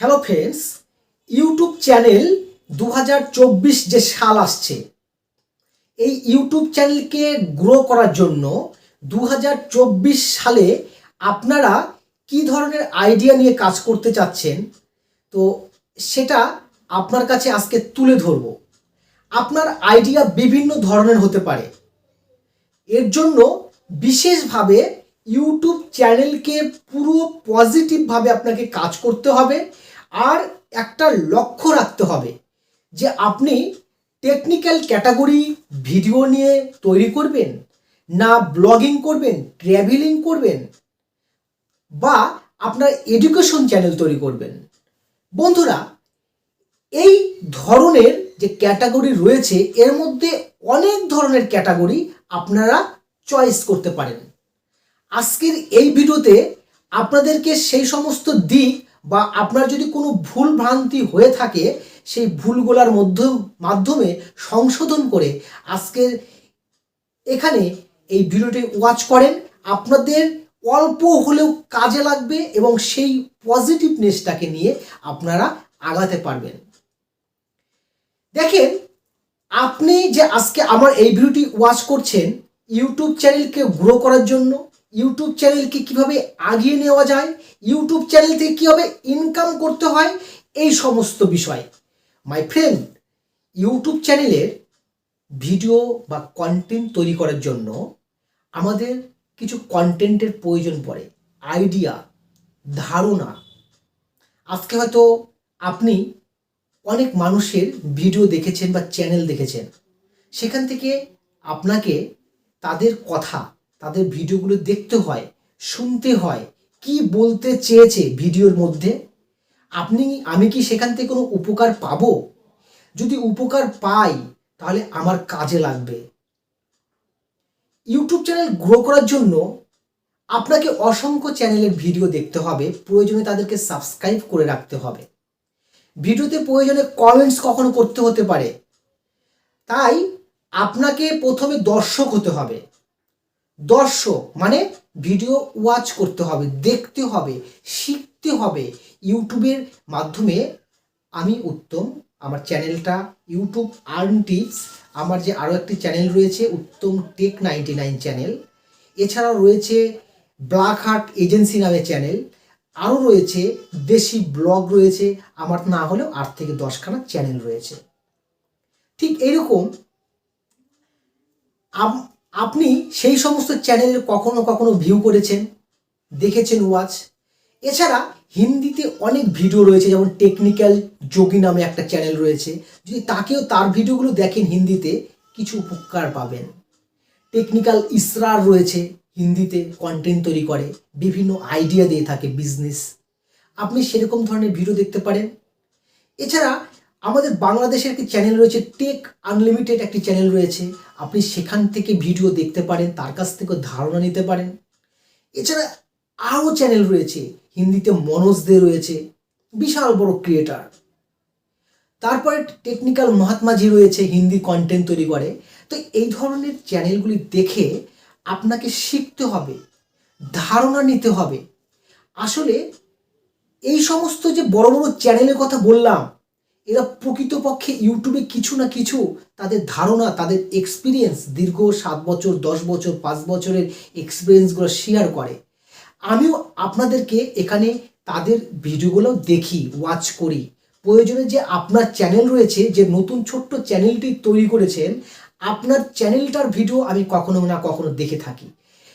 Hello friends YouTube channel দু হাজার চব্বিশ যে সাল আসছে, এই ইউটিউব চ্যানেলকে গ্রো করার জন্য দু হাজার চব্বিশ সালে আপনারা কি ধরনের আইডিয়া নিয়ে কাজ করতে চাচ্ছেন? তো সেটা আপনার কাছে আজকে তুলে ধরব। আপনার আইডিয়া বিভিন্ন ধরনের হতে পারে। এর জন্য বিশেষভাবে ইউটিউব চ্যানেলকে পুরো পজিটিভভাবে আপনাকে কাজ করতে হবে। আর একটা লক্ষ্য রাখতে হবে যে আপনি টেকনিক্যাল ক্যাটাগরি ভিডিও নিয়ে তৈরি করবেন, না ব্লগিং করবেন ট্র্যাভেলিং করবেন, বা আপনার এডুকেশন চ্যানেল তৈরি করবেন। বন্ধুরা, এই ধরনের যে ক্যাটাগরি রয়েছে, এর মধ্যে অনেক ধরনের ক্যাটাগরি আপনারা চয়েস করতে পারেন। আজকের এই ভিডিওতে আপনাদেরকে সেই সমস্ত দিক বা আপনার যদি কোনো ভুল ভ্রান্তি হয়ে থাকে, সেই ভুলগুলোর মধ্য, মাধ্যমে সংশোধন করে আজকের এখানে এই ভিডিওটি ওয়াচ করেন। আপনাদের অল্প হলেও কাজে লাগবে এবং সেই পজিটিভনেসটাকে নিয়ে আপনারা আগাতে পারবেন। দেখেন, আপনি যে আজকে আমার এই ভিডিওটি ওয়াচ করছেন ইউটিউব চ্যানেলকে গ্রো করার জন্য ইউটিউব চ্যানেলকে কীভাবে আগিয়ে নেওয়া যায় ইউটিউব চ্যানেল থেকে কীভাবে ইনকাম করতে হয়, এই সমস্ত বিষয়। মাই ফ্রেন্ড ইউটিউব চ্যানেলের ভিডিও বা কন্টেন্ট তৈরি করার জন্য আমাদের কিছু কন্টেন্টের প্রয়োজন পড়ে আইডিয়া ধারণা। আজকে হয়তো আপনি অনেক মানুষের ভিডিও দেখেছেন বা চ্যানেল দেখেছেন। সেখান থেকে আপনাকে তাদের কথা তাদের ভিডিওগুলো দেখতে হয়, শুনতে হয়, কি বলতে চেয়েছে ভিডিওর মধ্যে? আপনি, আমি কি সেখান থেকে কোনো উপকার পাবো? যদি উপকার পাই, তাহলে আমার কাজে লাগবে। ইউটিউব চ্যানেল গ্রো করার জন্য আপনাকে অসংখ্য চ্যানেলের ভিডিও দেখতে হবে, প্রয়োজনে তাদেরকে সাবস্ক্রাইব করে রাখতে হবে। ভিডিওতে প্রয়োজনে কমেন্টস কখনো করতে হতে পারে। তাই আপনাকে প্রথমে দর্শক হতে হবে। দর্শক মানে ভিডিও ওয়াচ করতে হবে, দেখতে হবে, শিখতে হবে। ইউটিউবের মাধ্যমে আমি উত্তম। আমার চ্যানেলটা, ইউটিউব আর্ন টিপস, আমার যে আরও একটি চ্যানেল রয়েছে, Uttam tech ninety nine channel. এছাড়াও রয়েছে ব্ল্যাক হার্ট এজেন্সি নামে চ্যানেল। আরও রয়েছে দেশি ব্লগ রয়েছে, আমার না হলেও আট থেকে দশখানা চ্যানেল রয়েছে। ঠিক এইরকম আম- আপনি সেই সমস্ত চ্যানেল কখনো কখনো ভিউ করেছেন? দেখেছেন ওয়াচ এছাড়া হিন্দিতে অনেক ভিডিও রয়েছে, যেমন টেকনিক্যাল যোগী নামে একটা চ্যানেল রয়েছে। যদি তাকেও তার ভিডিওগুলো দেখেন হিন্দিতে, কিছু উপকার পাবেন। টেকনিক্যাল ইসরার রয়েছে হিন্দিতে কন্টেন্ট তৈরি করে, বিভিন্ন আইডিয়া দিয়ে থাকে বিজনেস আপনি সেরকম ধরনের ভিডিও দেখতে পারেন। এছাড়া আমাদের বাংলাদেশের একটি চ্যানেল রয়েছে টেক আনলিমিটেড একটি চ্যানেল রয়েছে। আপনি সেখান থেকে ভিডিও দেখতে পারেন, তার কাছ থেকে ধারণা নিতে পারেন। এছাড়া আরও চ্যানেল রয়েছে, হিন্দিতে মনোজ দে রয়েছে, বিশাল বড় ক্রিয়েটার তারপরে টেকনিক্যাল মহাত্মাজি রয়েছে, হিন্দি কন্টেন্ট তৈরি করে। তো এই ধরনের চ্যানেলগুলি দেখে আপনাকে শিখতে হবে, ধারণা নিতে হবে। আসলে এই সমস্ত যে বড় বড় চ্যানেলের কথা বললাম এরা প্রকৃতপক্ষে ইউটিউবে কিছু না কিছু তাদের ধারণা, তাদের এক্সপিরিয়েন্স দীর্ঘ সাত বছর, দশ বছর, পাঁচ বছরের এক্সপিরিয়েন্সগুলো শেয়ার করে। আমিও আপনাদেরকে এখানে তাদের ভিডিওগুলো দেখি ওয়াচ করি। প্রয়োজনে যে আপনার চ্যানেল রয়েছে, যে নতুন ছোট্ট চ্যানেলটি তৈরি করেছেন, আপনার চ্যানেলটার ভিডিও আমি কখনো না কখনো দেখে থাকি।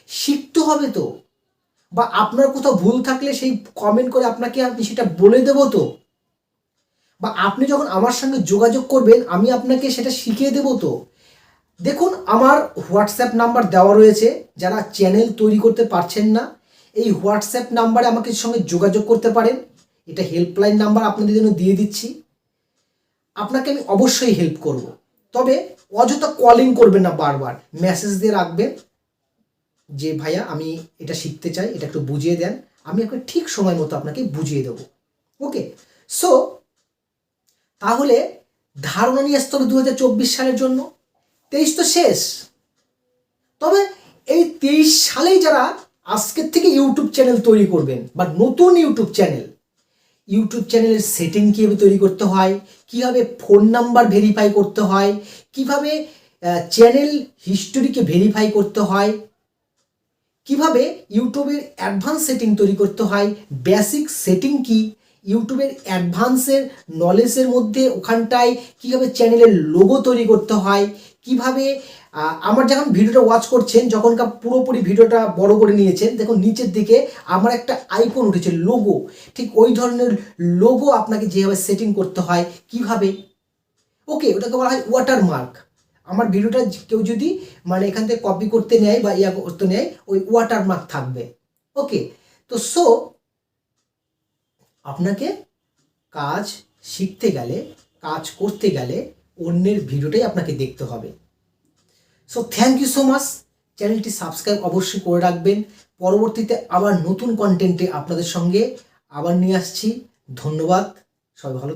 শিখতে হবে তো? বা আপনার কোথাও ভুল থাকলে সেই কমেন্ট করে আপনাকে আমি সেটা বলে দেবো তো? বা আপনি যখন আমার সঙ্গে যোগাযোগ করবেন, আমি আপনাকে সেটা শিখিয়ে দেবো তো। দেখুন, আমার হোয়াটসঅ্যাপ নাম্বার দেওয়া রয়েছে, যারা চ্যানেল তৈরি করতে পারছেন না, এই হোয়াটসঅ্যাপ নাম্বারে আমাকে সঙ্গে যোগাযোগ করতে পারেন। এটা হেল্পলাইন নাম্বার আপনাদের জন্য দিয়ে দিচ্ছি। আপনাকে আমি অবশ্যই হেল্প করব। তবে অযথা কলিং করবেন না বারবার মেসেজ দিয়ে রাখবেন যে, ভাইয়া, আমি এটা শিখতে চাই, এটা একটু বুঝিয়ে দেন। আমি আপনাকে ঠিক সময় মতো আপনাকে বুঝিয়ে দেবো। ওকে সো তাহলে ধারণা নিয়ে আসতে হবে দু হাজার চব্বিশ সালের জন্য। তেইশ তো শেষ। তবে এই তেইশ সালেই যারা আজকের থেকে ইউটিউব চ্যানেল তৈরি করবেন বা নতুন ইউটিউব চ্যানেল, ইউটিউব চ্যানেলের সেটিং কীভাবে তৈরি করতে হয়, কীভাবে ফোন নাম্বার ভেরিফাই করতে হয়, কীভাবে চ্যানেল হিস্টোরিকে ভেরিফাই করতে হয়, কীভাবে ইউটিউবের অ্যাডভান্স সেটিং তৈরি করতে হয় বেসিক সেটিং কি ইউটিউবের অ্যাডভান্সের নলেজের মধ্যে ওখানটায় কীভাবে চ্যানেলের লোগো তৈরি করতে হয়, কীভাবে আমার যখন ভিডিওটা ওয়াচ করছেন, যখনকার পুরোপুরি ভিডিওটা বড় করে নিয়েছেন, দেখুন নিচের দিকে আমার একটা আইকন উঠেছে লোগো ঠিক ওই ধরনের লোগো আপনাকে যেভাবে সেটিং করতে হয়, কীভাবে? ওকে ওটাকে বলা হয় ওয়াটারমার্ক আমার ভিডিওটা কেউ যদি মানে এখান থেকে কপি করতে নেয় বা ইয়া করতে নেয়, ওই ওয়াটারমার্ক থাকবে। ওকে তো সো আপনাকে কাজ শিখতে গেলে, কাজ করতে গেলে অন্যের ভিডিওটাই আপনাকে দেখতে হবে। So thank you so much চ্যানেলটি সাবস্ক্রাইব অবশ্যই করে রাখবেন। পরবর্তীতে আবার নতুন কন্টেন্টে আপনাদের সঙ্গে আবার নিয়ে আসছি। ধন্যবাদ। সবাই ভালো।